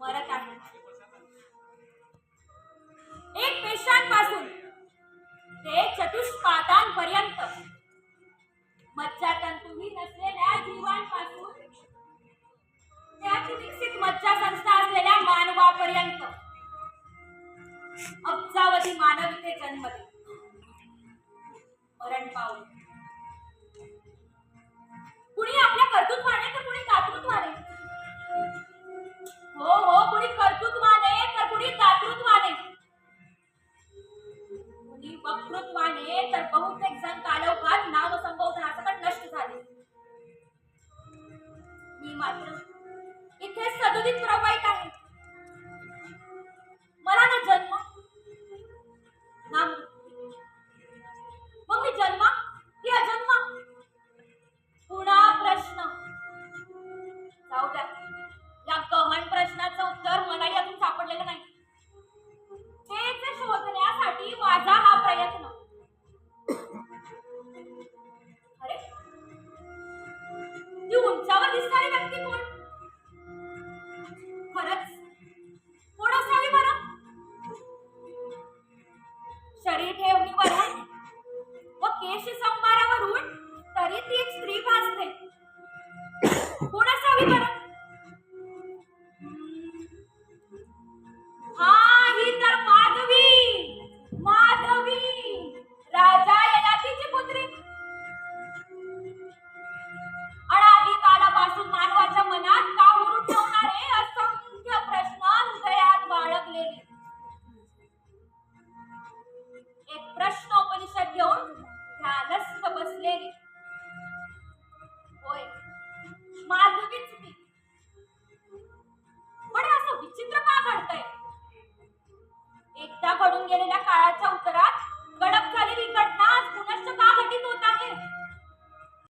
फरक आहे. एक पेशांपासून ते चतुष्पादांपर्यंत. मज्जातंतुही नसलेल्या जीवांपासून त्याची विकसित मज्जा संस्था असलेल्या मानवापर्यंत. अब्जावधी मानव इथे जन्मले. मरण पावले. तर बहुतेक दिसणारी व्यक्ती कोण? खरंच? कोण असावी बरं? शरीर ठेवणीवरून व केश प्रश्नोपनिषद घेऊन ध्यानस्थ बसलेली होय. माधवीच ती पण असं विचित्र का घडतंय? एकदा घडून गेलेल्या काळाच्या